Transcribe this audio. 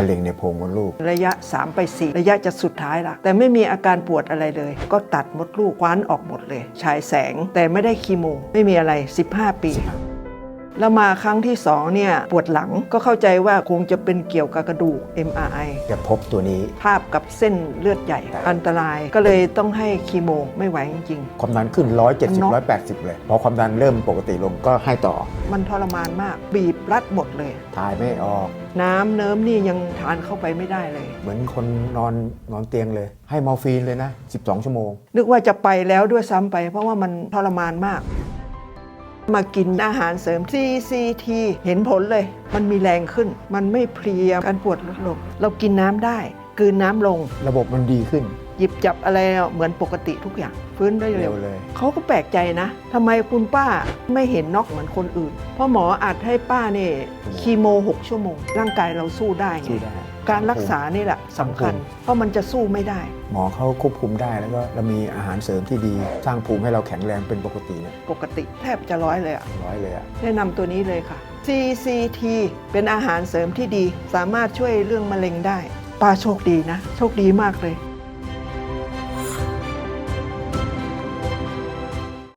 มะเร็งในโพรงมดลูก ระยะ 3 ไป 4 ระยะจะสุดท้ายละแต่ไม่มีอาการปวดอะไรเลย ก็ตัดมดลูกคว้านออกหมดเลย ฉายแสงแต่ไม่ได้คีโม ไม่มีอะไร 15 ปี แล้วมาครั้งที่2เนี่ยปวดหลังก็เข้าใจว่าคงจะเป็นเกี่ยวกับกระดูก MRI จะพบตัวนี้ ภาพกับเส้นเลือดใหญ่ อันตรายก็เลยต้องให้คีโมไม่ไหวจริง ความดันขึ้น 170 180 เลย พอความดันเริ่มปกติลงก็ให้ต่อๆมันทรมานมาก บีบรัดหมดเลย ถ่ายไม่ออก น้ำเนิ้มนี่ยังทานเข้าไปไม่ได้เลย เหมือนคนนอนนอนเตียงเลย ให้มอร์ฟีนเลยนะ 12 ชั่วโมง นึกว่าจะไปแล้วด้วยซ้ำไป เพราะว่ามันทรมานมาก มากินอาหารเสริม CCT เห็นผลเลย มันมีแรงขึ้น มันไม่เพลียการปวดลดลง เรากินน้ำได้กลืนน้ำลง ระบบมันดีขึ้น หยิบจับอะไรเหมือนปกติทุกอย่าง ฟื้นได้เร็เร็ววเลยเขาก็แปลกใจนะทำไมคุณป้าไม่เห็นน็อกเหมือนคนอื่น เพราะหมออัดให้ป้าเนี่ยคีโม 6 ชั่วโมง ร่างกายเราสู้ได้ไงสู้ได้ การรักษานี่แหละสำคัญ เพราะมันจะสู้ไม่ได้ หมอเขาควบคุมได้แล้วก็เรามีอาหารเสริมที่ดีสร้างภูมิให้เราแข็งแรงเป็นปกติเนี่ยปกติแทบจะร้อยเลยอะร้อยเลยอะแนะนำตัวนี้เลยค่ะ CCT เป็นอาหารเสริมที่ดี สามารถช่วยเรื่องมะเร็งได้ป้าโชคดีนะ โชคดีมากเลย